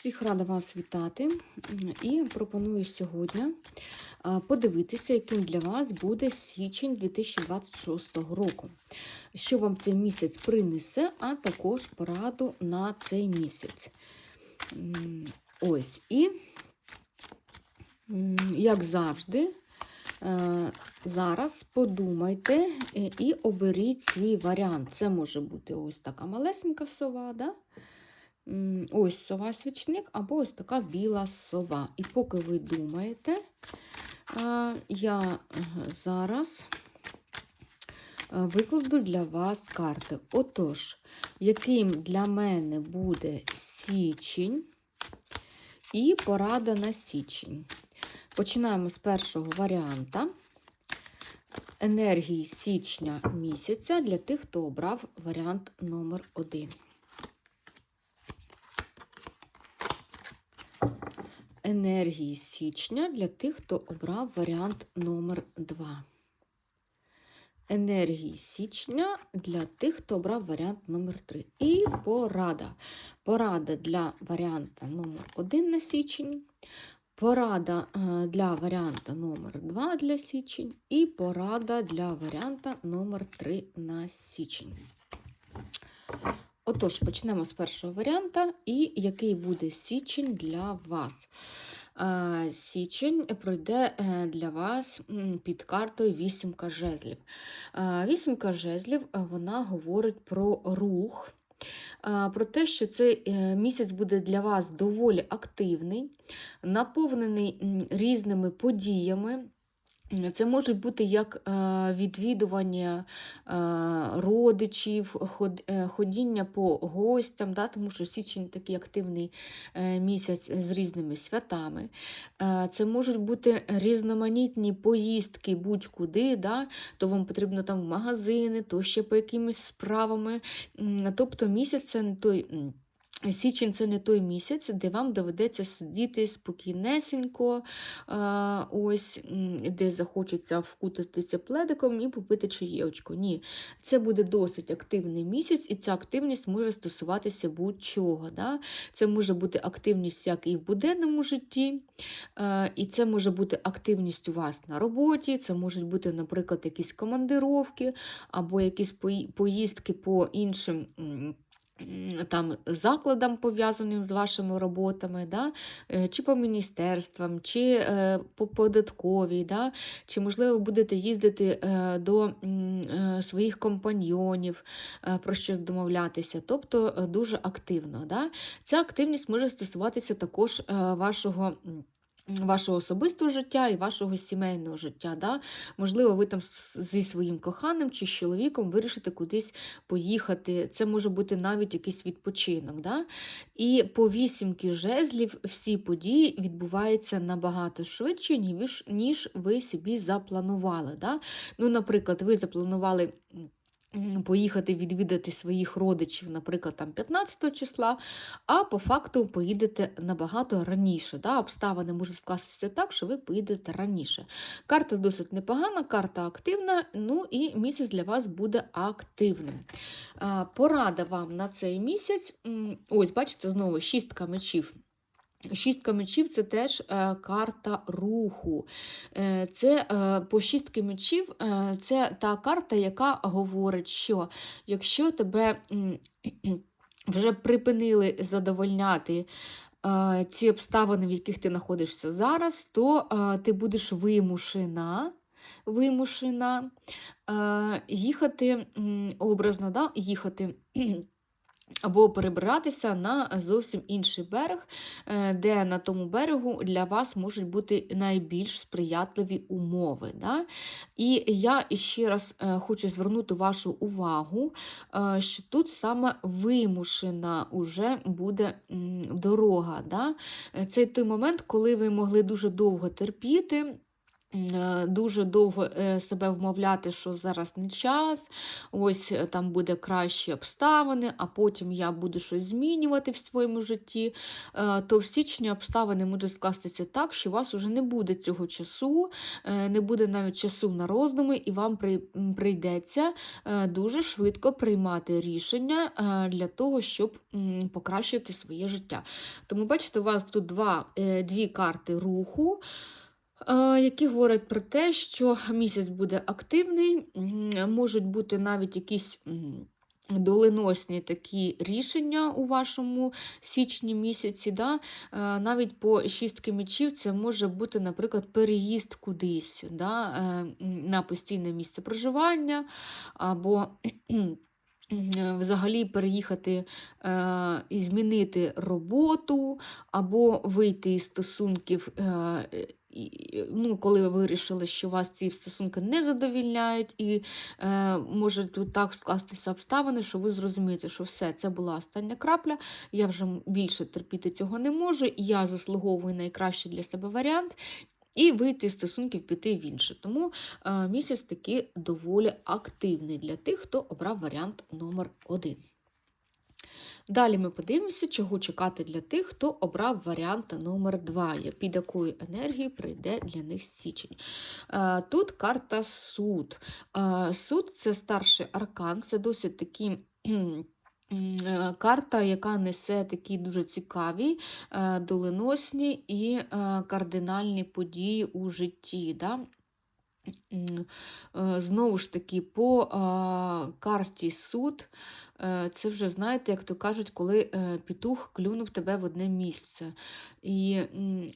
Всіх рада вас вітати і пропоную сьогодні подивитися, яким для вас буде січень 2026 року. Що вам цей місяць принесе, а також пораду на цей місяць. Ось і, як завжди, е, зараз подумайте і оберіть свій варіант. Це може бути ось така малесенька сова, да? Ось сова свічник або ось така біла сова. І поки ви думаєте, е, я зараз е, викладу для вас карти. Отож, яким для мене буде січень і порада на січень. Починаємо з першого варіанта. Енергії січня місяця для тих, хто обрав варіант номер 1. Енергії січня для тих, хто обрав варіант номер 2. Енергії січня для тих, хто обрав варіант номер 3. І порада. Порада для варіанта номер 1 на січень. Порада е, для варіанта номер 2 для січень. І порада для варіанта номер 3 на січень. Отож, почнемо з першого варіанта, і який буде січень для вас. Е, Січень пройде е, для вас під картою вісімка жезлів. Е, Вісімка жезлів вона говорить про рух. Про те, що цей місяць буде для вас доволі активний, наповнений різними подіями. Це можуть бути як е, відвідування е, родичів, е, ходіння по гостям, да, тому що січень такий активний місяць з різними святами. Це можуть бути різноманітні поїздки будь-куди, да, то вам потрібно там в магазини, то ще по якимось справами. Тобто місяць це той. Січень це не той місяць, де вам доведеться сидіти спокійнесенько, ось, де захочеться вкутатися пледиком і попити чаєчку. Ні, це буде досить активний місяць, і ця активність може стосуватися будь-чого. Да? Це може бути активність як і в буденному житті, е, і це може бути активність у вас на роботі, це можуть бути, наприклад, якісь командировки або якісь поїздки по іншим. Там закладам, пов'язаним з вашими роботами, да? е, чи по міністерствам, чи е, по податковій, да? чи, можливо, будете їздити е, до своїх компаньйонів, про щось домовлятися, тобто дуже активно. Да? Ця активність може стосуватися також вашого. Вашого особистого життя і вашого сімейного життя. Да? Можливо, ви там зі своїм коханим чи з чоловіком вирішите кудись поїхати. Це може бути навіть якийсь відпочинок. Да? І по вісімки жезлів всі події відбуваються набагато швидше, ніж ви собі запланували. Да? Ну, наприклад, ви запланували. Поїхати відвідати своїх родичів, наприклад, там 15 числа, а по факту поїдете набагато раніше. Да? Обставини можуть скластися так, що ви поїдете раніше. Карта досить непогана, карта активна, ну і місяць для вас буде активним. Порада вам на цей місяць. Ось, бачите, знову шістка мечів. Шістка мечів це теж е, карта руху. Е, це е, по шістки мечів це та карта, яка говорить, що якщо тебе вже припинили задовольняти ці обставини, в яких ти знаходишся зараз, то ти будеш вимушена. Вимушена їхати образно, да, їхати або перебиратися на зовсім інший берег, е, де на тому берегу для вас можуть бути найбільш сприятливі умови. Да? І я ще раз е, хочу звернути вашу увагу, е, що тут саме вимушена уже буде дорога. Да? Це той момент, коли ви могли дуже довго терпіти. Е, дуже довго е, себе вмовляти, що зараз не час, ось е, там буде кращі обставини, а потім я буду щось змінювати в своєму житті, то в січні обставини можуть скластися так, що у вас вже не буде цього часу, не буде навіть часу на роздуми, і вам прийдеться дуже швидко приймати рішення для того, щоб покращити своє життя. Тому, бачите, у вас тут два, дві карти руху. Е, Які говорять про те, що місяць буде активний, можуть бути навіть якісь доленосні такі рішення у вашому січні місяці. Да? Е, Навіть по шістки мечів це може бути, наприклад, переїзд кудись да? е, на постійне місце проживання, або е, взагалі переїхати е, і змінити роботу, або вийти із стосунків. Е, і, ну, коли ви вирішили, що вас ці стосунки не задовільняють, і е, може тут так скластися обставини, що ви зрозумієте, що все, це була остання крапля, я вже більше терпіти цього не можу, і я заслуговую найкращий для себе варіант. І вийти з стосунків піти в інше. Тому е, місяць такий доволі активний для тих, хто обрав варіант номер один. Далі ми подивимося, чого чекати для тих, хто обрав варіант номер 2 під якою енергією прийде для них січень. Е, Тут карта суд. Е, Суд це старший аркан, це досить м, е, Карта, яка несе такі дуже цікаві, доленосні і кардинальні події у житті. Да? Знову ж таки, по карті суд, це вже, знаєте, як то кажуть, коли е, петух клюнув тебе в одне місце. І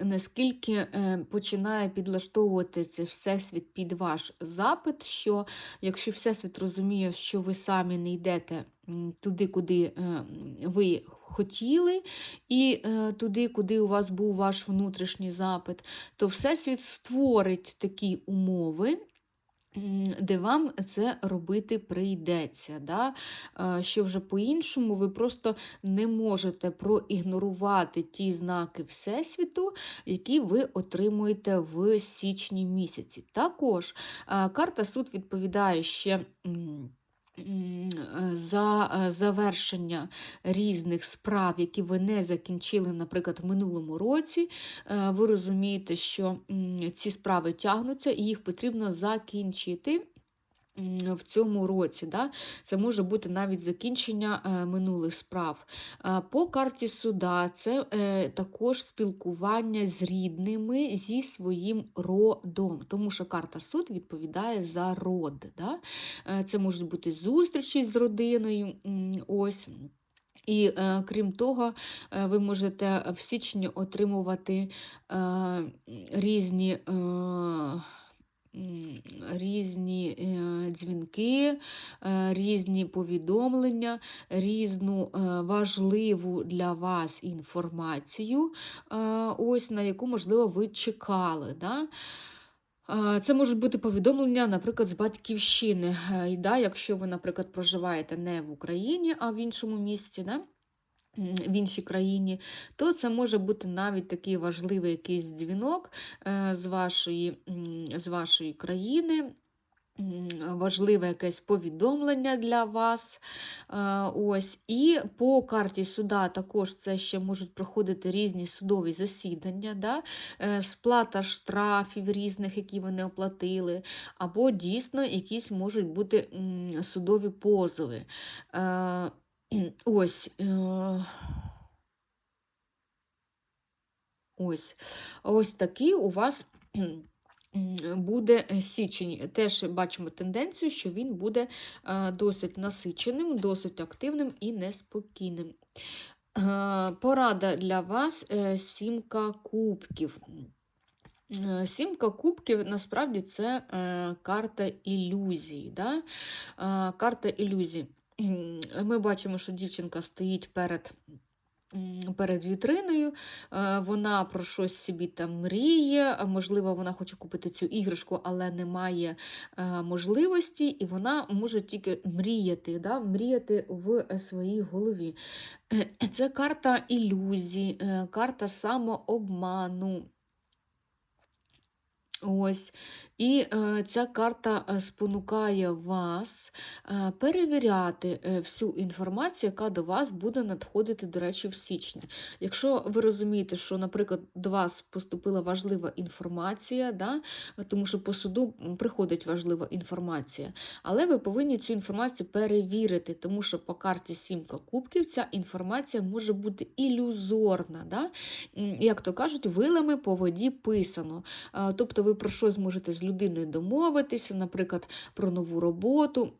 наскільки е, починає підлаштовуватися Всесвіт під ваш запит, що якщо Всесвіт розуміє, що ви самі не йдете туди, куди е, ви хотіли, і е, туди, куди у вас був ваш внутрішній запит, то Всесвіт створить такі умови. Де вам це робити прийдеться, да? Що вже по-іншому ви просто не можете проігнорувати ті знаки Всесвіту, які ви отримуєте в січні місяці. Також карта суд відповідає ще. Е, За е, завершення різних справ, які ви не закінчили, наприклад, в минулому році, е, ви розумієте, що ці справи тягнуться і їх потрібно закінчити. В цьому році, Да? це може бути навіть закінчення е, минулих справ. Е, По карті суда це е, також спілкування з рідними зі своїм родом, тому що карта суд відповідає за род. Да? Це можуть бути зустрічі з родиною. Ось. І е, крім того, ви можете в січні отримувати е, різні. Е, Різні е, дзвінки, е, різні повідомлення, різну е, важливу для вас інформацію, ось на яку, можливо, ви чекали. Да? Це можуть бути повідомлення, наприклад, з батьківщини. Да, якщо ви, наприклад, проживаєте не в Україні, а в іншому місті, да, в іншій країні, то це може бути навіть такий важливий якийсь дзвінок е, з вашої, з вашої країни. Важливе якесь повідомлення для вас. Е, Ось. І по карті суда також це ще можуть проходити різні судові засідання, да? е, сплата штрафів різних, які вони оплатили, або дійсно якісь можуть бути судові позови. Е, Ось. Ось. Ось такий у вас. Буде е, січень. Теж бачимо тенденцію, що він буде е, досить насиченим, досить активним і неспокійним. Порада для вас сімка кубків. Сімка кубків насправді це карта ілюзій. Да? Карта ілюзій. Ми бачимо, що дівчинка стоїть перед. Перед вітриною, Е, вона про щось собі там мріє, можливо, вона хоче купити цю іграшку, але не має е, можливості, і вона може тільки мріяти, да? мріяти в своїй голові. Це карта ілюзій, е, карта самообману. Ось. І е, ця карта е, спонукає вас е, перевіряти е, всю інформацію, яка до вас буде надходити, до речі, в січні. Якщо ви розумієте, що, наприклад, до вас поступила важлива інформація, да, тому що по суду приходить важлива інформація, але ви повинні цю інформацію перевірити, тому що по карті Сімка Кубків ця інформація може бути ілюзорна. Да? Як то кажуть, вилами по воді писано. А, Тобто ви про щось можете з людиною домовитися, наприклад, про нову роботу.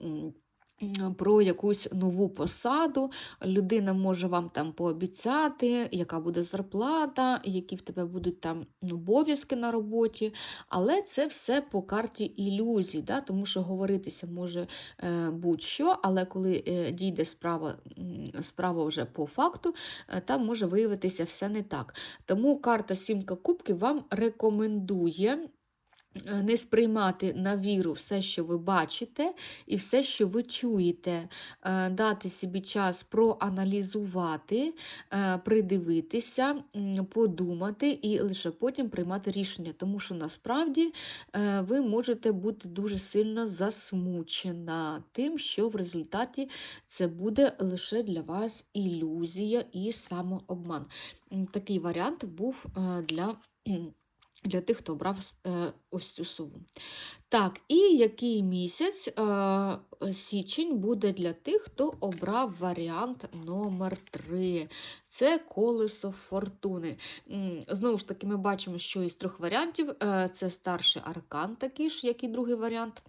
Про якусь нову посаду, людина може вам там пообіцяти, яка буде зарплата, які в тебе будуть там обов'язки на роботі, але це все по карті ілюзій, да? тому що говоритися може е, будь-що, але коли е, дійде справа, справа вже по факту, е, там може виявитися все не так. Тому карта Сімка Кубків вам рекомендує. Е, Не сприймати на віру все, що ви бачите, і все, що ви чуєте, Е, дати собі час проаналізувати, е, придивитися, подумати і лише потім приймати рішення. Тому що насправді ви можете бути дуже сильно засмучена тим, що в результаті це буде лише для вас ілюзія і самообман. Такий варіант був для. Для тих, хто обрав е, ось цю сову. Так, і який місяць е, січень буде для тих, хто обрав варіант номер 3 Це колесо фортуни. Знову ж таки, ми бачимо, що із трьох варіантів е, це старший аркан, такий ж, як і другий варіант.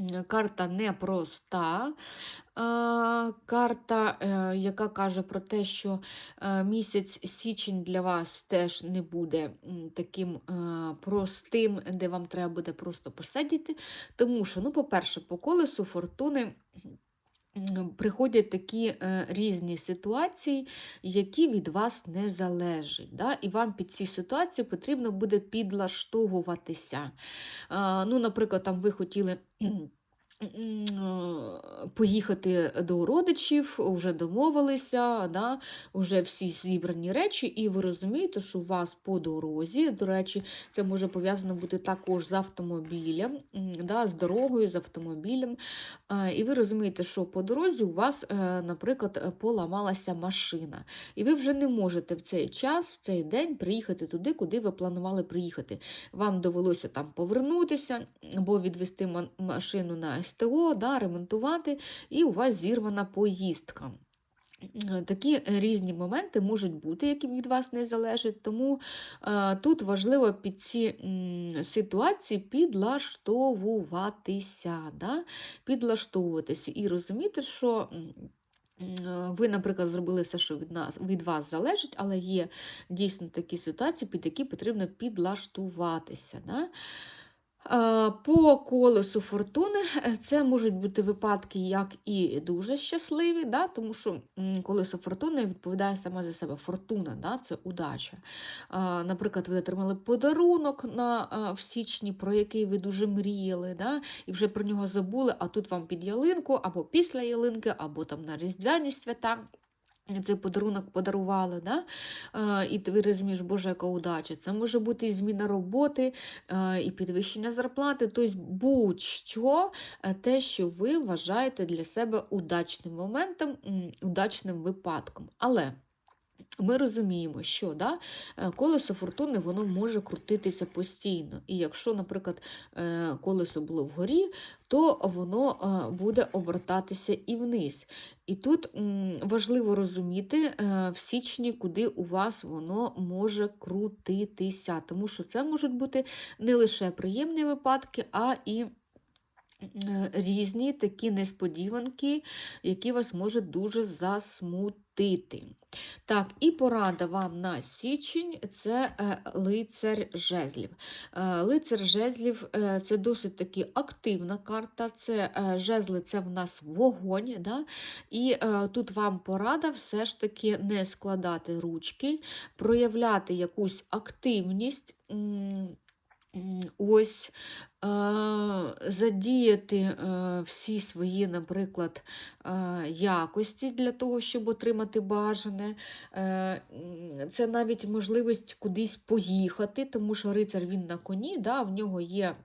М, Карта непроста. Е, Карта, е, яка каже про те, що е, місяць січень для вас теж не буде таким е, простим, де вам треба буде просто посидіти. Тому що, ну, по-перше, по колесу фортуни. Приходять такі е, різні ситуації, які від вас не залежать. Да? І вам під ці ситуації потрібно буде підлаштовуватися. Ну, наприклад, там ви хотіли. Е, Поїхати до родичів, вже домовилися, да, вже всі зібрані речі, і ви розумієте, що у вас по дорозі, до речі, це може пов'язано бути також з автомобілем, да, з дорогою, з автомобілем. Е, І ви розумієте, що по дорозі у вас, е, наприклад, поламалася машина. І ви вже не можете в цей час, в цей день приїхати туди, куди ви планували приїхати. Вам довелося там повернутися або відвести машину на СТО, да, ремонтувати, і у вас зірвана поїздка. Е, Такі різні моменти можуть бути, які від вас не залежать, тому е, тут важливо під ці ситуації підлаштовуватися, да? підлаштовуватися і розуміти, що. Ви, наприклад, зробили все, що від нас від вас залежить, але є дійсно такі ситуації, під які потрібно підлаштуватися. Да? По колесу фортуни е, це можуть бути випадки як і дуже щасливі, да, тому що колесо фортуни відповідає сама за себе. Фортуна да, це удача. Наприклад, ви отримали подарунок на, в січні, про який ви дуже мріяли, да, і вже про нього забули, а тут вам під ялинку, або після ялинки, або там на Різдвяні свята. Цей подарунок подарували, да? е, і ти розумієш, Боже, яка удача. Це може бути і зміна роботи, е, і підвищення зарплати, тобто будь-що, е, те, що ви вважаєте для себе удачним моментом, удачним випадком. Але ми розуміємо, що да, е, колесо фортуни воно може крутитися постійно. І якщо, наприклад, е, колесо було вгорі, то воно е, буде обертатися і вниз. І тут важливо розуміти в січні, куди у вас воно може крутитися, тому що це можуть бути не лише приємні випадки, а і різні такі несподіванки, які вас можуть дуже засмутити. Так, і порада вам на січень це е, лицар жезлів. Е, Лицар жезлів е, це досить таки активна карта. Це жезли це в нас вогонь. Да? І тут вам порада все ж таки не складати ручки, проявляти якусь активність. Ось задіяти е, всі свої, наприклад, е, якості для того, щоб отримати бажане. Е, Це навіть можливість кудись поїхати, тому що рицар він на коні, да, в нього є.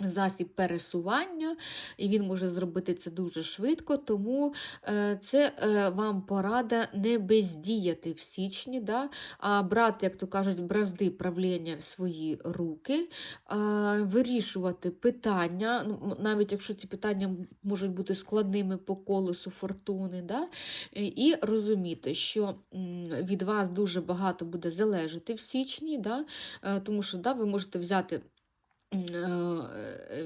Засіб пересування, і він може зробити це дуже швидко, тому е, це е, вам порада не бездіяти в січні, да, а брати, як то кажуть, бразди правління в свої руки, вирішувати питання, ну, навіть якщо ці питання можуть бути складними по колесу фортуни, да, е, і розуміти, що від вас дуже багато буде залежати в січні, да, тому що да, ви можете взяти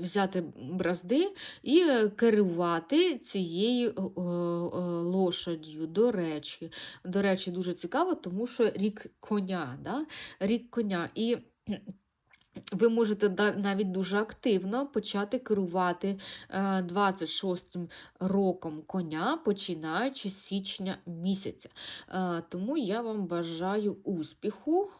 взяти бразди і е, керувати цією е, е. До речі, до речі, дуже цікаво, тому що рік коня, да? рік коня. І ви можете навіть дуже активно почати керувати е, 26-м роком коня, починаючи з січня місяця. Е, Тому я вам бажаю успіху.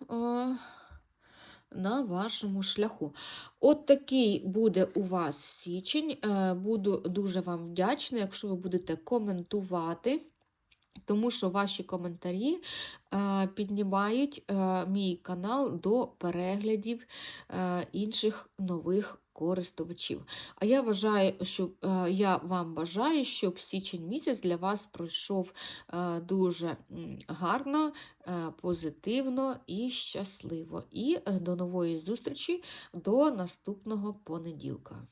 На вашому шляху. От такий буде у вас січень. Е, Буду дуже вам вдячна, якщо ви будете коментувати. Тому що ваші коментарі е, піднімають е, мій канал до переглядів е, інших нових користувачів. А я вважаю, що е, я вам бажаю, щоб січень місяць для вас пройшов е, дуже гарно, е, позитивно і щасливо. І до нової зустрічі до наступного понеділка.